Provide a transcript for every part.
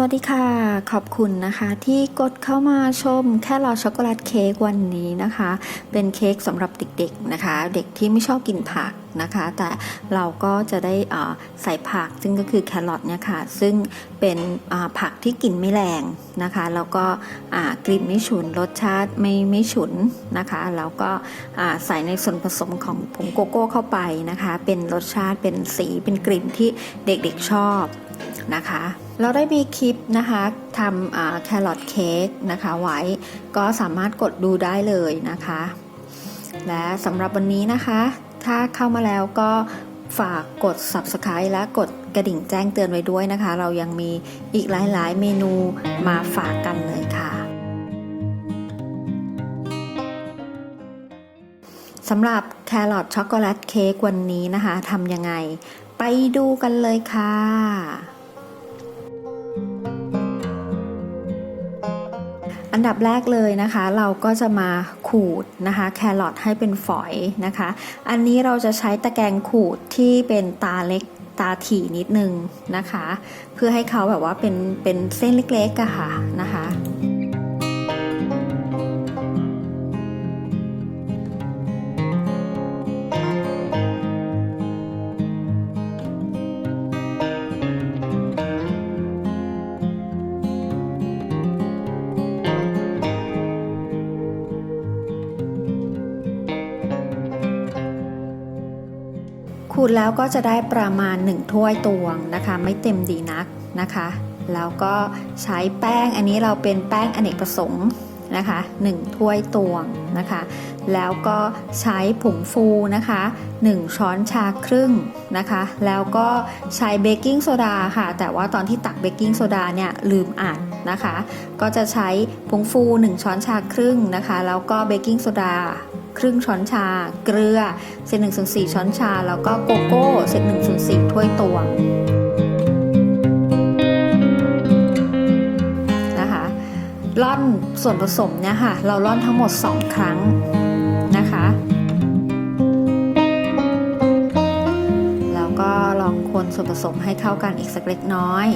วัสดีค่ะ ขอบคุณนะคะที่กดเข้ามาชมแค่รอช็อกโกแลตเค้กวันนี้นะคะ เป็นเค้กสำหรับเด็กๆนะคะ เด็กที่ไม่ชอบกินผักนะคะ แต่เราก็จะได้ใส่ผักซึ่งก็คือแครอทเนี่ยค่ะ ซึ่งเป็นผักที่กลิ่นไม่แรงนะคะ แล้วก็กลิ่นไม่ฉุน รสชาติไม่ไม่ฉุนนะคะ แล้วก็ใส่ในส่วนผสมของผงโกโก้เข้าไปนะคะ เป็นรสชาติเป็นสีเป็นกลิ่นที่เด็กๆชอบนะคะ เราได้มีคลิปนะคะทำแครอทเค้กนะคะไว้ก็สามารถกดดูได้เลยนะคะ และสำหรับวันนี้นะคะ ถ้าเข้ามาแล้วก็ฝากกด subscribe และกดกระดิ่งแจ้งเตือนไว้ด้วยนะคะ เรายังมีอีกหลาย ๆ เมนูมาฝากกันเลยค่ะสำหรับแครอทช็อกโกแลตเค้กวันนี้นะคะทำยังไง ไปดูกันเลยค่ะ อันดับแรกเลยนะคะ เราก็จะมาขูดนะคะแครอทให้เป็นฝอยนะคะ อันนี้เราจะใช้ตะแกรงขูดที่เป็นตาเล็กตาถี่นิดนึงนะคะ เพื่อให้เขาแบบว่าเป็นเป็นเส้นเล็กๆอะค่ะนะคะ ขูดแล้วก็จะได้ประมาณ 1 ถ้วยตวงนะคะ ไม่เต็มดีนักนะคะ แล้วก็ใช้แป้งอันนี้เราเป็นแป้งอเนกประสงค์นะคะ1ถ้วยตวงนะคะ แล้วก็ใช้ผงฟูนะคะ 1 ช้อนชาครึ่งนะคะ แล้วก็ใช้เบกกิ้งโซดาค่ะ แต่ว่าตอนที่ตักเบกกิ้งโซดาเนี่ยลืมอัดนะคะ ก็จะใช้ผงฟู 1 ช้อนชาครึ่งนะคะ แล้วก็เบกกิ้งโซดา ครึ่งช้อนชา เกลือเศษหนึ่งส่วนสี่ช้อนชา แล้วก็โกโก้เศษหนึ่งส่วนสี่ถ้วยตวงนะคะร่อนส่วนผสมเนี่ยค่ะ เราร่อนทั้งหมด 2 ครั้งนะคะแล้วก็ลองคนส่วนผสมให้เข้ากันอีกสักเล็กน้อย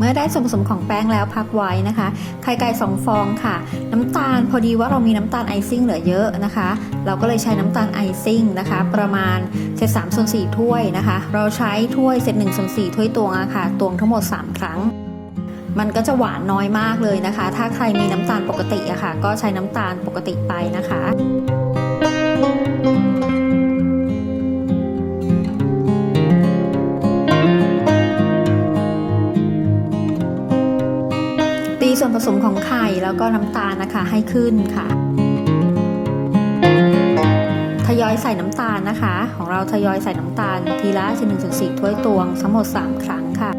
เมื่อได้ส่วนผสมของแป้งแล้วพักไว้นะคะ ไข่ไก่2ฟองค่ะ น้ำตาลพอดีว่าเรามีน้ำตาลไอซิ่งเหลือเยอะนะคะ เราก็เลยใช้น้ำตาลไอซิ่งนะคะ ประมาณเศษสามส่วนสี่ถ้วยนะคะ เราใช้ถ้วยเศษหนึ่งส่วนสี่ถ้วยตวงอะค่ะ ตวงทั้งหมด 3 ครั้งมันก็จะหวานน้อยมากเลยนะคะ ถ้าใครมีน้ำตาลปกติอะค่ะ ก็ใช้น้ำตาลปกติไปนะคะ ผสมของไข่แล้วก็น้ำตาลนะคะให้ขึ้นค่ะ ทยอยใส่น้ำตาลนะคะ ของเราทยอยใส่น้ำตาลทีละ1นึ่งส่วนสี่ถ้วยตวงทั้งหมด 3 ครั้งค่ะ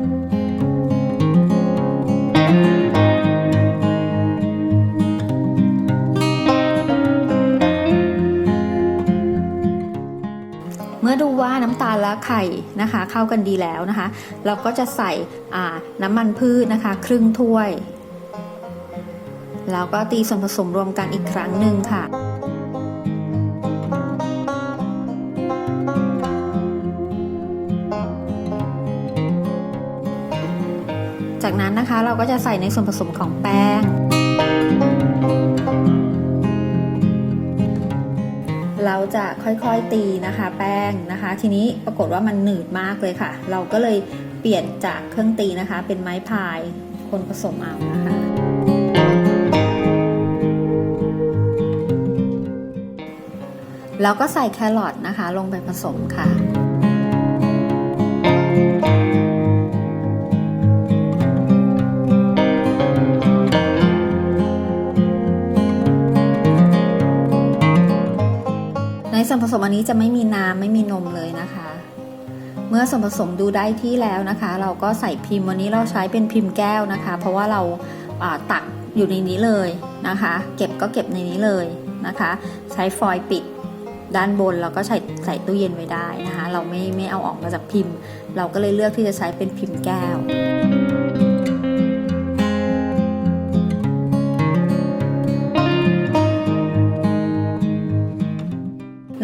เมื่อดูว่าน้ำตาลและไข่นะคะ เข้ากันดีแล้วนะคะ เราก็จะใส่น้ำมันพืชนะคะ ครึ่งถ้วย แล้วก็ตีส่วนผสมรวมกันอีกครั้งหนึ่งค่ะจากนั้นนะคะเราก็จะใส่ในส่วนผสมของแป้ง เราจะค่อยๆตีนะคะแป้งนะคะ ทีนี้ปรากฏว่ามันหนืดมากเลยค่ะ เราก็เลยเปลี่ยนจากเครื่องตีนะคะ เป็นไม้พายคนผสมเอานะคะ แล้วก็ใส่แครอทนะคะ ลงไปผสมค่ะในส่วนผสมอันนี้จะไม่มีน้ำไม่มีนมเลยนะคะ เมื่อส่วนผสมดูได้ที่แล้วนะคะ เราก็ใส่พิมพ์วันนี้เราใช้เป็นพิมพ์แก้วนะคะ เพราะว่าเราอ่าตักอยู่ในนี้เลยนะคะ เก็บก็เก็บในนี้เลยนะคะ ใช้ฟอยล์ปิด ด้านบนแล้วก็ใส่ใส่ตู้เย็นไว้ได้นะคะ เราไม่ไม่เอาออกมาจากพิมพ์ เราก็เลยเลือกที่จะใช้เป็นพิมพ์แก้ว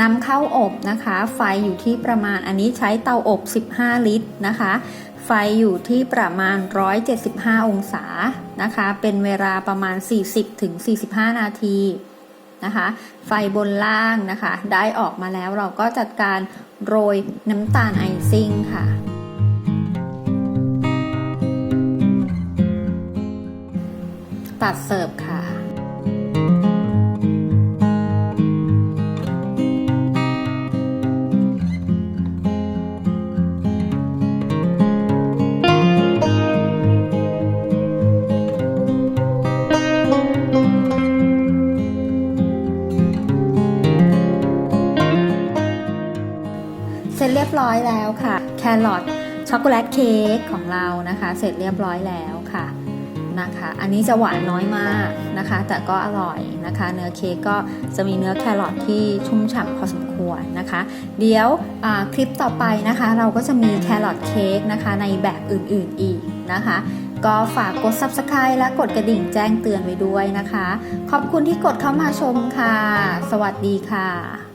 น้ำเข้าอบนะคะ ไฟอยู่ที่ประมาณอันนี้ใช้เตาอบ 15 ลิตรนะคะ ไฟอยู่ที่ประมาณ 175 องศานะคะ เป็นเวลาประมาณ 40-45 นาที นะคะ ไฟบนล่างนะคะ ได้ออกมาแล้วเราก็จัดการโรยน้ำตาลไอซิ่งค่ะตัดเสิร์ฟค่ะ อยแล้วค่ะ แครอทช็อกโกแลตเค้กของเรานะคะ เสร็จเรียบร้อยแล้วค่ะนะคะ อันนี้จะหวานน้อยมากนะคะ แต่ก็อร่อยนะคะ เนื้อเค้กก็จะมีเนื้อแครอทที่ชุ่มฉ่ำพอสมควรนะคะ เดี๋ยวคลิปต่อไปนะคะ เราก็จะมีแครอทเค้กนะคะในแบบอื่นๆอีกนะคะ ก็ฝากกด subscribe และกดกระดิ่งแจ้งเตือนไว้ด้วยนะคะ ขอบคุณที่กดเข้ามาชมค่ะ สวัสดีค่ะ